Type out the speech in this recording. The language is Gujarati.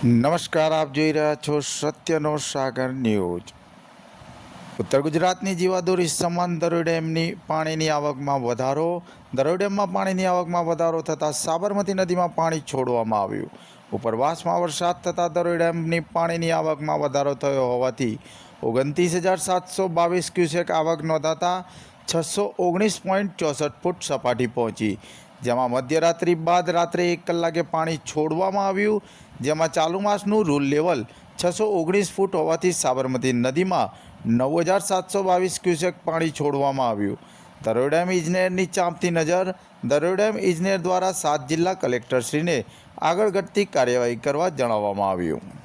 નમસ્કાર, આપ જોઈ રહ્યા છો સત્યનો સાગર ન્યૂઝ. ઉત્તર ગુજરાતની જીવાદોરી સમાન દરોઈ ડેમની પાણીની આવકમાં વધારો. દરોઈ ડેમમાં પાણીની આવકમાં વધારો થતાં સાબરમતી નદીમાં પાણી છોડવામાં આવ્યું. ઉપરવાસમાં વરસાદ થતાં દરોઈ ડેમની પાણીની આવકમાં વધારો થયો હોવાથી ઓગણત્રીસ હજાર સાતસો બાવીસ ક્યુસેક આવક નોંધાતા છસો ઓગણીસ પોઈન્ટ ચોસઠ ફૂટ સપાટી પહોંચી. જેમાં મધ્યરાત્રિ બાદ રાત્રે એક કલાકે પાણી છોડવામાં આવ્યું, જેમાં ચાલુ માસનું રૂલ લેવલ છસો ઓગણીસ ફૂટ હોવાથી સાબરમતી નદીમાં નવ હજાર સાતસો બાવીસ ક્યુસેક પાણી છોડવામાં આવ્યું. દરોઈ ડેમ ઇજનેરની ચાંપતી નજર, દરોડેમ ઇજનેર દ્વારા સાત જિલ્લા કલેક્ટરશ્રીને આગળ ઘટતી કાર્યવાહી કરવા જણાવવામાં આવ્યું.